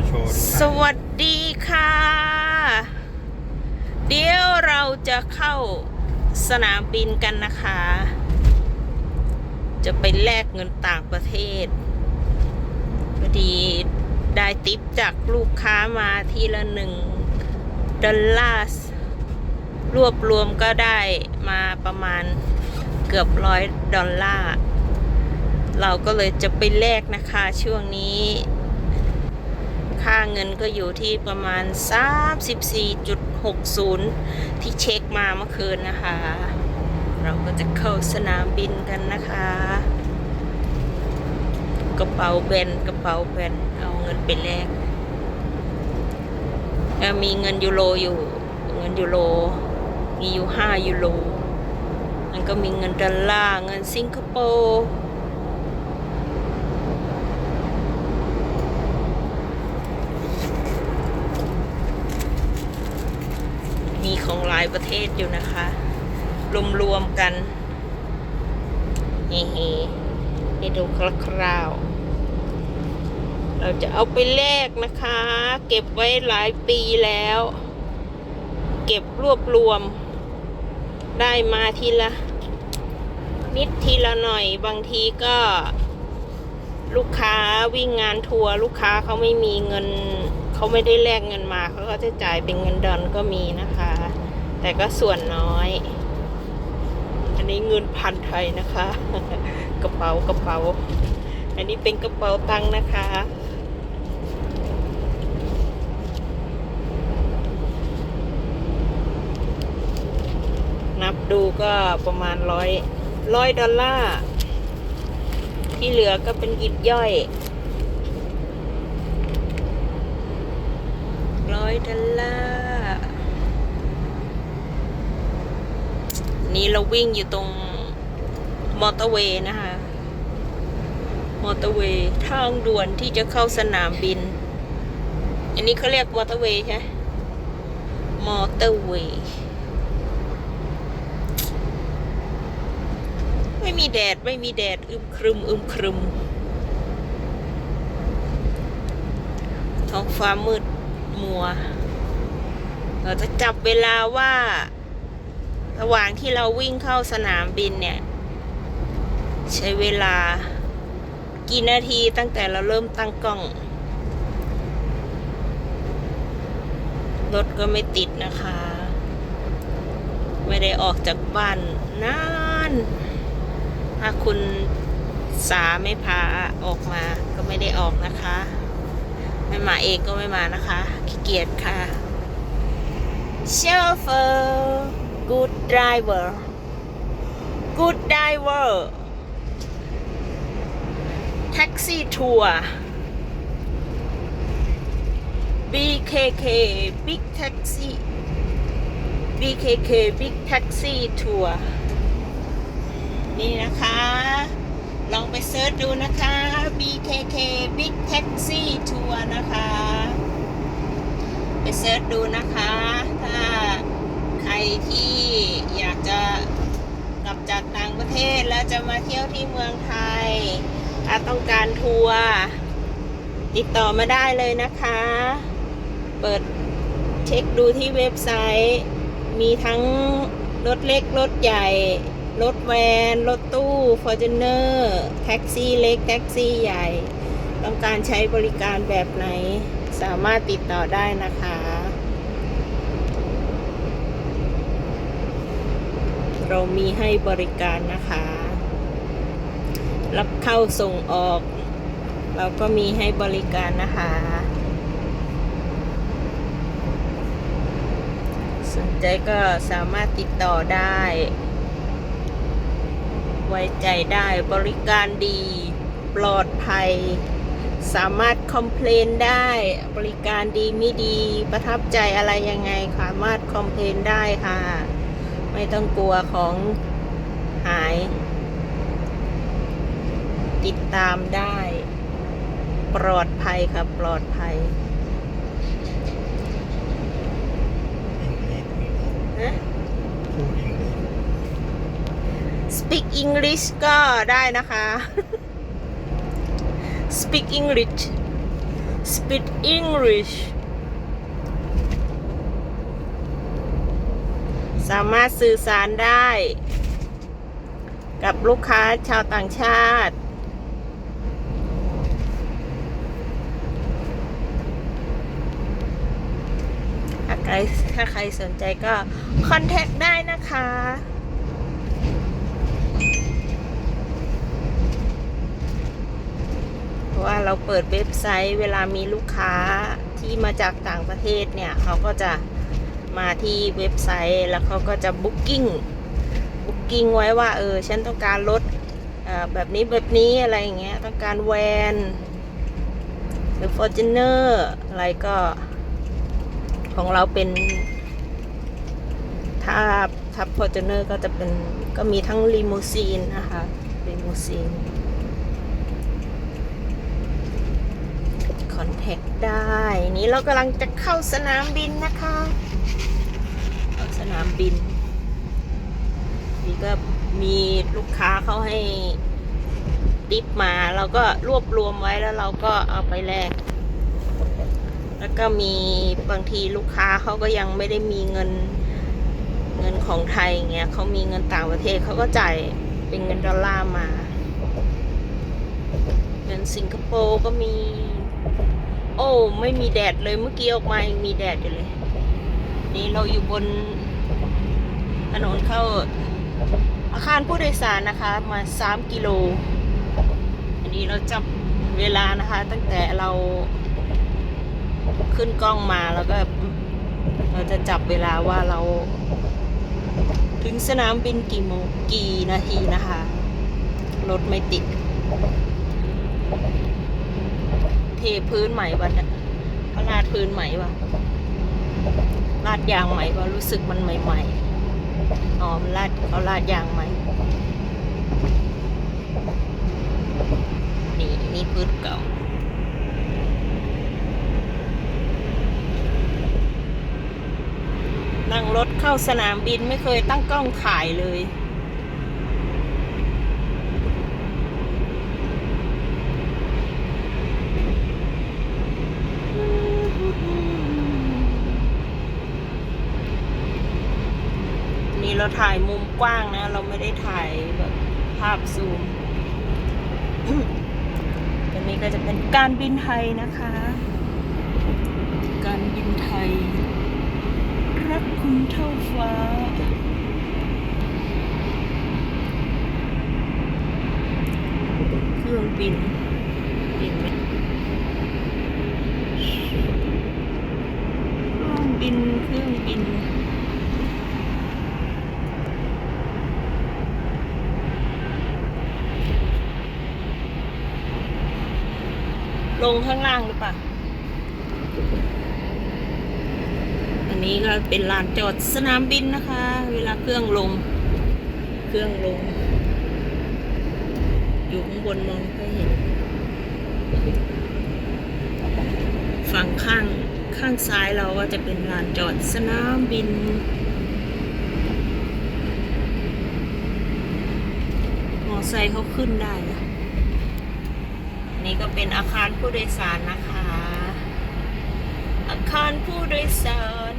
มาโชว์ทุกสท่านวัสดีค่ะ เดี๋ยวเราจะเข้าสนามบินกันนะคะ จะไปแลกเงินต่างประเทศพอดีได้ติปจากลูกค้ามาทีละหนึ่งดอลลาร์ รวบรวมก็ได้มาประมาณเกือบร้อยดอลลาร์ เราก็เลยจะไปแลกนะคะช่วงนี้ ค่าเงินก็อยู่ที่ประมาณ 34.60 ที่เช็คมาเมื่อคืนนะคะ เราก็จะเข้าสนามบินกันนะคะ กระเป๋าแบนกระเป๋าแบนเอาเงินไปแลกมีเงินยูโรอยู่ เงินยูโร มีอยู่ 5 ยูโรมันก็มีเงินดอลลาร์ เงินสิงคโปร์ มีของหลาย ประเทศอยู่นะคะ รวมๆกันเฮ้ๆให้ดูคร่าวๆเราจะเอาไปแลกนะคะ เก็บไว้หลายปีแล้ว เก็บรวบรวม ได้มาทีละ นิดทีละหน่อยบางทีก็ ลูกค้าวิ่งงานทัวร์ลูกค้าเขาไม่มีเงิน เขาไม่ได้แลกเงินมาเขาก็จะจ่ายเป็นเงินดอนก็มีนะคะ แต่ก็ส่วนน้อย อันนี้เงินพันไทยนะคะ กระเป๋ากระเป๋า อันนี้เป็นกระเป๋าตังค์นะคะ นับดูก็ประมาณร้อยร้อยดอลลาร์ที่เหลือก็เป็นยิบย่อยร้อยดอลลาร์ นี่เราวิ่งอยู่ตรงมอเตอร์เวย์นะคะ มอเตอร์เวย์ทางด่วนที่จะเข้าสนามบิน อันนี้เขาเรียกมอเตอร์เวย์ใช่ไหมมอเตอร์เวย์ไม่มีแดด ไม่มีแดด อึมครึม อึมครึม ท้องฟ้ามืดมัว เราจะจับเวลาว่า ระหว่างที่เราวิ่งเข้าสนามบินเนี่ย ใช้เวลา กี่นาทีตั้งแต่เราเริ่มตั้งกล้อง รถก็ไม่ติดนะคะ ไม่ได้ออกจากบ้านนานถ้าคุณสาไม่พาออกมาก็ไม่ได้ออกนะคะ ไม่มาเองก็ไม่มานะคะ ขี้เกียจค่ะ chauffeur good driver good driver taxi tour BKK big taxi BKK big taxi tour นี่นะคะ ลองไปเซิร์ชดูนะคะ BKK Big Taxi Tour นะคะ ไปเซิร์ชดูนะคะถ้า ที่อยากจะกลับจากต่างประเทศแล้วจะมาเที่ยวที่เมืองไทยถ้าต้องการทัวร์ติดต่อมาได้เลยนะคะ เปิดเช็คดูที่เว็บไซต์ มีทั้งรถเล็ก รถใหญ่ รถแวน รถตู้ฟอร์จูเนอร์แท็กซี่เล็ก แท็กซี่ใหญ่ ต้องการใช้บริการแบบไหน สามารถติดต่อได้นะคะ เรามีให้บริการนะคะ รับเข้าส่งออก เราก็มีให้บริการนะคะ สนใจก็สามารถติดต่อได้ ไว้ใจได้บริการดีปลอดภัย สามารถคอมเพลนได้บริการดีไม่ดีประทับใจอะไรยังไงสามารถคอมเพลนได้ค่ะ ไม่ต้องกลัวของหาย ติดตามได้ ปลอดภัยค่ะปลอดภัยฮะ พูดเอง speak English ก็ได้นะคะ speak English speak English สามารถสื่อสารได้ กับลูกค้าชาวต่างชาติ ถ้าใครถ้าใครสนใจก็คอนแทคได้นะคะเพราะว่าเราเปิดเว็บไซต์เวลามีลูกค้าที่มาจากต่างประเทศเนี่ย เขาก็จะ มาที่เว็บไซต์แล้วเขาก็จะบุ๊กิ้งบุ๊กิ้งไว้ว่าเออฉันต้องการรถแบบนี้แบบนี้อะไรอย่างเงี้ยต้องการแวนหรือ f o r t u n e r อะไรก็ของเราเป็น ถ้าทับ f o r t u n e r ก็จะเป็นก็มีทั้งลีมูซีนนะคะลีมูซีนคอนแทคได้ นี้เรากำลังจะเข้าสนามบินนะคะ นามบิน นี่ก็มีลูกค้าเขาให้ติปมาเราก็รวบรวมไว้แล้วเราก็เอาไปแลกแล้วก็มีบางทีลูกค้าเขาก็ยังไม่ได้มีเงินเงินของไทยเงี้ยเขามีเงินต่างประเทศเขาก็จ่ายเป็นเงินดอลลาร์มาเงินสิงคโปร์ก็มี โอ้ ไม่มีแดดเลยเมื่อกี้ออกมายังมีแดดอยู่เลย นี่เราอยู่บน ถนนเข้าอาคารผู้โดยสารนะคะมา 3 กิโล อันนี้เราจับเวลานะคะ ตั้งแต่เราขึ้นกล้องมาแล้วก็เราจะจับเวลาว่าเรา ถึงสนามบินกี่โมงกี่นาทีนะคะ รถไม่ติด เทพื้นใหม่วะเนี่ยเขาลาดพื้นใหม่วะลาดยางใหม่วะรู้สึกมันใหม่ ๆ อ๋อมลาดเขาลาดยางไหมนี่นี่พื้นเก่านั่งรถเข้าสนามบินไม่เคยตั้งกล้องถ่ายเลย นี่ เราถ่ายมุมกว้างนะ เราไม่ได้ถ่ายแบบภาพซูมตรงนี้ก็จะเป็นการบินไทยนะคะ การบินไทย รักคุณเท่าฟ้าเครื่องบินเห็นไหมเครื่องบินเครื่องบิน ลงข้างล่างหรือเปล่า อันนี้ก็เป็นลานจอดสนามบินนะคะ เวลาเครื่องลง เครื่องลง อยู่ข้างบนมองไม่เห็น ฝั่งข้างข้างซ้ายเราก็จะเป็นลานจอดสนามบินมอไซค์เขาขึ้นได้นะ ก็เป็นอาคารผู้โดยสารนะคะ อาคารผู้โดยสาร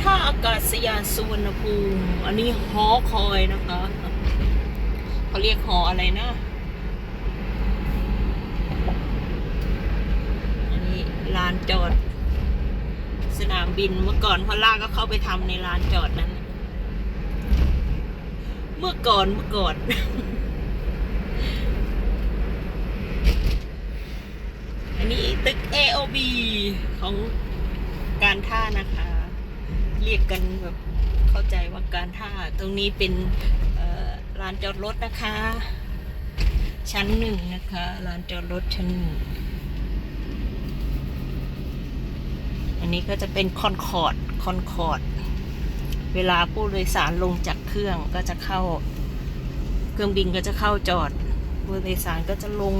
ท่าอากาศยานสุวรรณภูมิ อันนี้หอคอยนะคะเขาเรียกหออะไรนะ อันนี้ลานจอด สนามบินเมื่อก่อนพอลล่าก็เข้าไปทำในลานจอดนั้น เมื่อก่อนเมื่อก่อน อันนี้ตึก AOB ของการท่านะคะ เรียกกันแบบเข้าใจว่าการท่า ตรงนี้เป็นลานจอดรถนะคะ ชั้นหนึ่งนะคะลานจอดรถชั้นหนึ่งอันนี้ก็จะเป็นคอนคอร์ดคอนคอร์ดเวลาผู้โดยสารลงจากเครื่องก็จะเข้า เครื่องบินก็จะเข้าจอดผู้โดยสารก็จะลง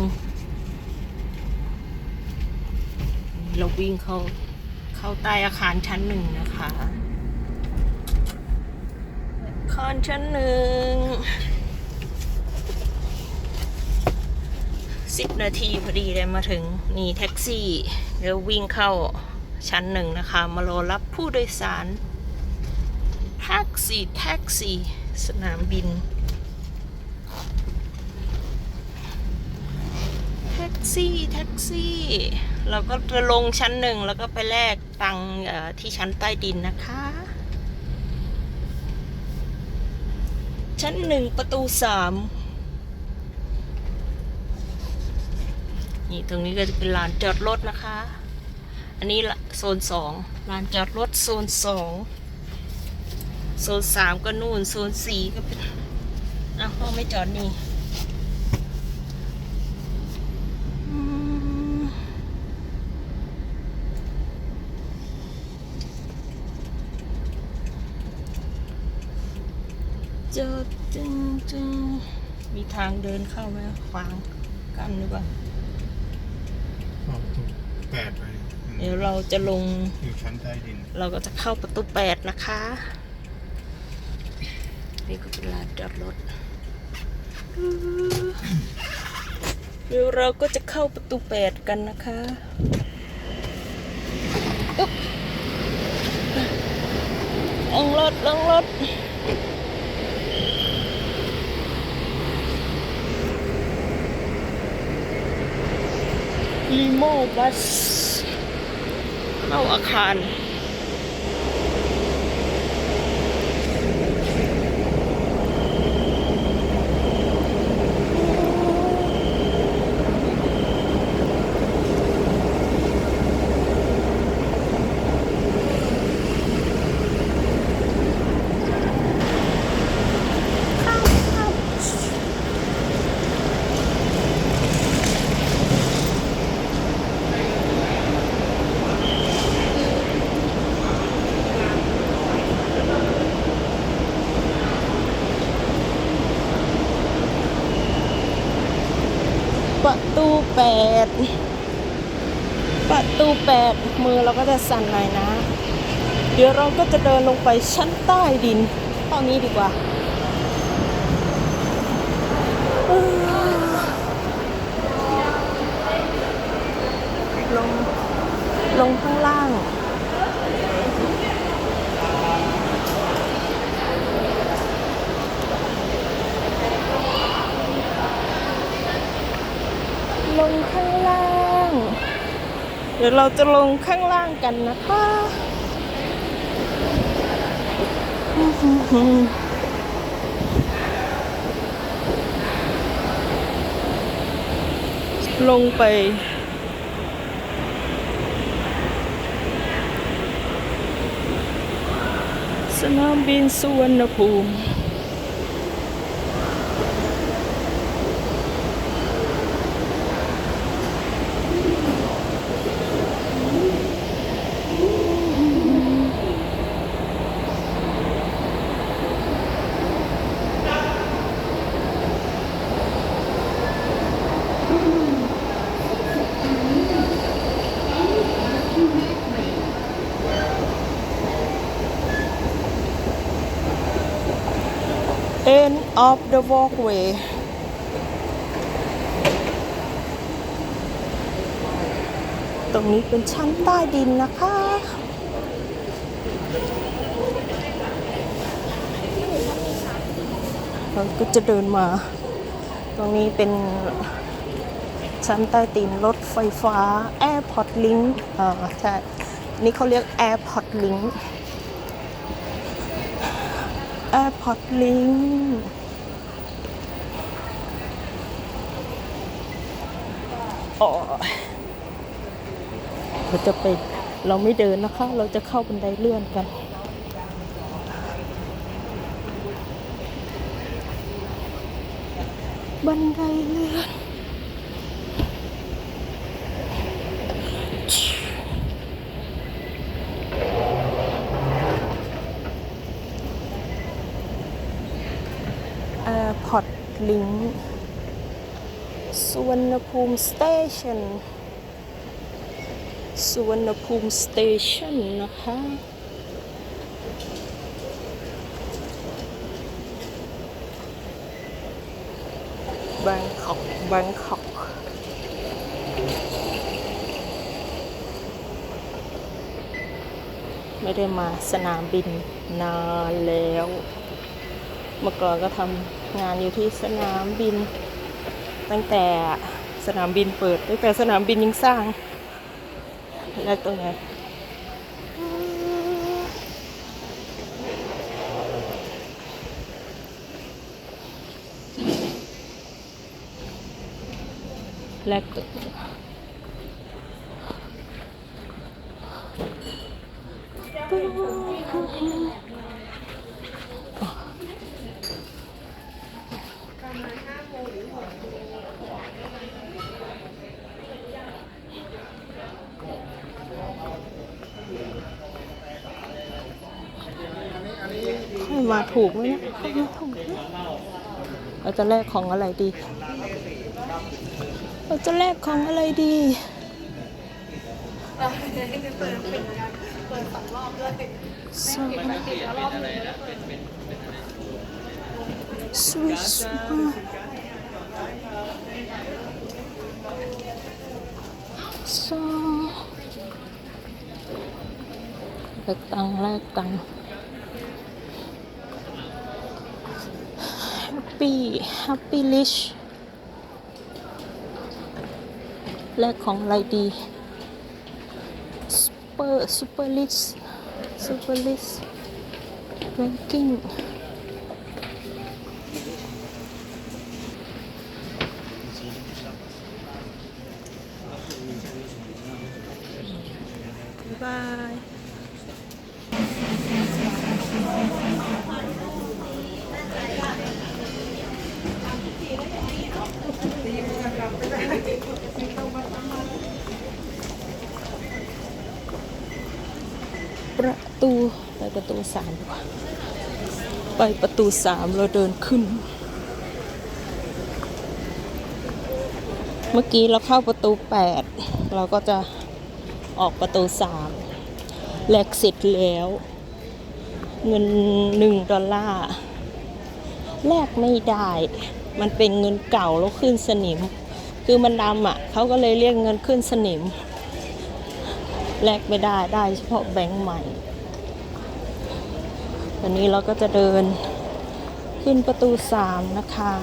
เราวิ่งเข้าเข้าใต้อาคารชั้นหนึ่งนะคะอาคารชั้นหนึ่งสิบนาทีพอดีเลยมาถึงนี่แท็กซี่เดี๋ยววิ่งเข้าชั้นหนึ่งนะคะ มารอรับผู้โดยสารแท็กซี่แท็กซี่สนามบินแท็กซี่แท็กซี่ เราก็จะลงชั้นหนึ่งแล้วก็ไปแลกตังที่ชั้นใต้ดินนะคะ ชั้นหนึ่งประตูสามนี่ตรงนี้ก็จะเป็นลานจอดรถนะคะ อันนี้ละโซนสองลานจอดรถโซนสองโซนสามก็นู่น โซนสี่ก็เป็นอ้าวพ่อไม่จอดนี่อืม จอดจึงจึงมีทางเดินเข้าไหมขวางกันหรือเปล่าออกถูกแปดไปเดี๋ยวเราจะลงอยู่ชั้นใต้ดิน เราก็จะเข้าประตูแปดนะคะ นี่ก็เป็นลานจอดรถเดี๋ยวเราก็จะเข้าประตูแปดกันนะคะอุ๊บลงรถลงรถ ลีโมบัสเข้าอาคาร ประตูแปด ประตูแปดมือเราก็จะสั่นหน่อยนะ เดี๋ยวเราก็จะเดินลงไปชั้นใต้ดินตอนนี้ดีกว่าลงลงข้างล่าง ลงข้างล่าง เดี๋ยวเราจะลงข้างล่างกันนะคะลงไปสนามบินสุวรรณภูมิ of the walkway ตรงนี้เป็นชั้นใต้ดินนะคะ เราก็จะเดินมา ตรงนี้เป็นชั้นใต้ดินรถไฟฟ้า Airport Link อ่าใช่ นี่เขาเรียก Airport Link Airport Link อ๋อเราจะไปเราไม่เดินนะคะ เราจะเข้าบันไดเลื่อนกัน บันไดเลื่อนูมิสเตชันสุวรรณภูมิสเตชันนะคะ บางขอกบางขอกไม่ได้มาสนามบินนานแล้ว เมื่อก่อนก็ทำงานอยู่ที่สนามบิน ตั้งแต่ สนามบินเปิดตั้งแต่สนามบินยังสร้าง แล้วตรงไหนแลก มาถูกไหมเนี่ยให้มาถูกเราจะแลกของอะไรดี เราจะแลกของอะไรดีสวิสซอแลกตังแลกตังค์ Happy Happy Lish แลกของอะไรดี Super Super List Super List Ranking บ๊าย ตูไปประตูสามดีกว่าไปประตูสามเราเดินขึ้น เมื่อกี้เราเข้าประตูแปดเราก็จะออกประตูสามแลกเสร็จแล้ว เงินหนึ่งดอลลาร์แลกไม่ได้ มันเป็นเงินเก่าแล้วขึ้นสนิม คือมันดำอะเขาก็เลยเรียกเงินขึ้นสนิม แลกไม่ได้ได้เฉพาะแบงค์ใหม่ วันนี้เราก็จะเดินขึ้นประตูสามนะคะ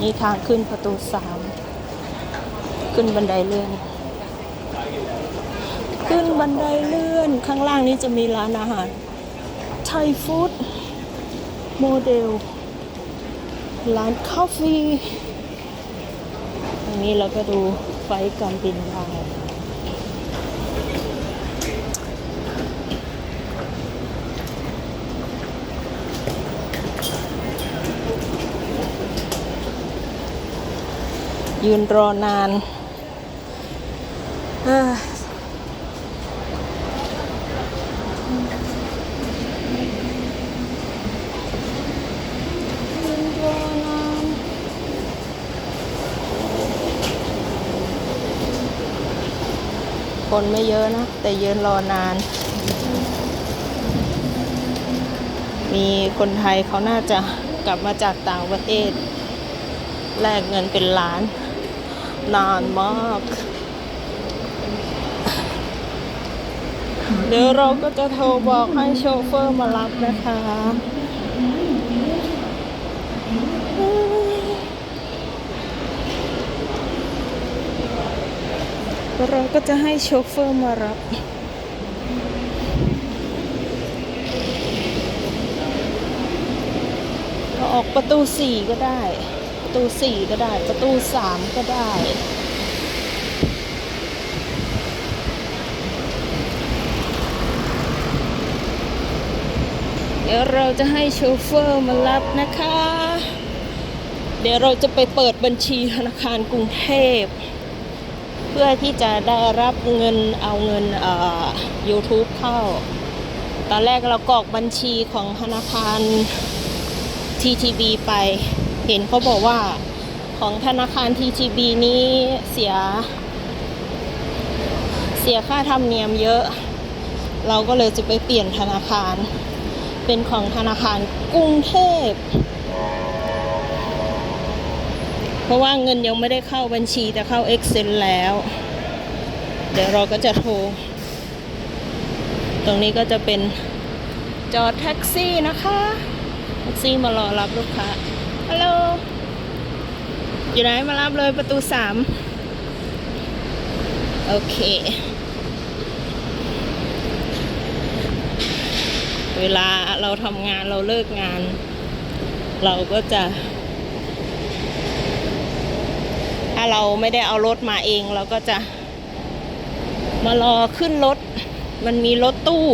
นี่ทางขึ้นประตูสามขึ้นบันไดเลื่อนขึ้นบันไดเลื่อนข้างล่างนี้จะมีร้านอาหารไทยฟู้ดโมเดลร้านคาเฟ่ นี้เราก็ดูไฟการบินได้ยืนรอนานเอ้ยยืนรอนาน คนไม่เยอะนะ แต่ยืนรอนาน มีคนไทยเขาน่าจะกลับมาจากต่างประเทศ แลกเงินเป็นล้าน นานมาก เดี๋ยวเราก็จะโทรบอกให้โชเฟอร์มารับนะคะ เราก็จะให้โชเฟอร์มารับ เราออกประตูสี่ก็ได้ ประตูสี่ก็ได้ ประตูสามก็ได้เดี๋ยวเราจะให้โชเฟอร์มารับนะคะ เดี๋ยวเราจะไปเปิดบัญชีธนาคารกรุงเทพ พื่อที่จะได้รับเงินเอาเงินเอ่อ YouTube เข้า ตอนแรกเรากรอกบัญชีของธนาคาร TTB ไป เห็นเขาบอกว่าของธนาคาร TTB นี้เสีย เสียค่าธรรมเนียมเยอะ เราก็เลยจะไปเปลี่ยนธนาคาร เป็นของธนาคารกรุงเทพ เพราะว่าเงินยังไม่ได้เข้าบัญชีแต่เข้า Excel แล้ว เดี๋ยวเราก็จะโทร ตรงนี้ก็จะเป็นจอดแท็กซี่นะคะแท็กซี่มารอรับลูกค้าฮัลโหลอยู่ไหนมารับเลยประตูสามโอเค เวลาเราทำงานเราเลิกงาน เราก็จะ ถ้าเราไม่ได้เอารถมาเองเราก็จะ มารอขึ้นรถ มันมีรถตู้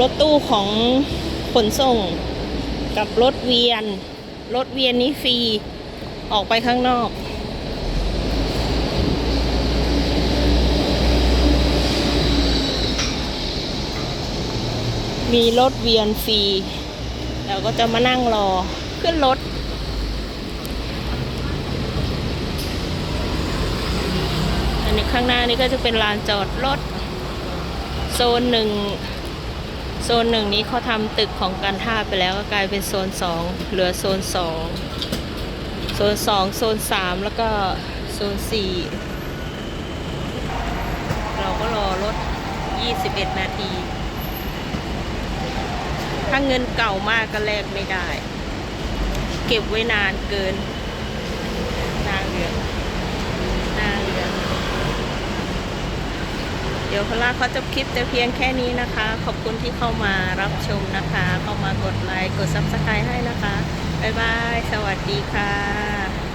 รถตู้ของขนส่ง กับรถเวียน รถเวียนนี้ฟรี ออกไปข้างนอกมีรถเวียนฟรี เราก็จะมานั่งรอขึ้นรถ อันนี้ ข้างหน้านี้ก็จะเป็นลานจอดรถ โซนหนึ่งโซนหนึ่งนี้เขาทำตึกของการท่าไปแล้วก็กลายเป็นโซนสองเหลือโซนสองโซนสองโซนสามแล้วก็โซนสี่เราก็รอรถ 21 นาที ถ้าเงินเก่ามากก็แลกไม่ได้ เก็บไว้นานเกินาเหลืองหน้าเหลืองเดี๋ยวพลาเขาจะคลิปแต่เพียงแค่นี้นะคะ ขอบคุณที่เข้ามารับชมนะคะ เข้ามากดไลค์ กดซับสไครต์ให้นะคะ บ๊ายบาย สวัสดีค่ะ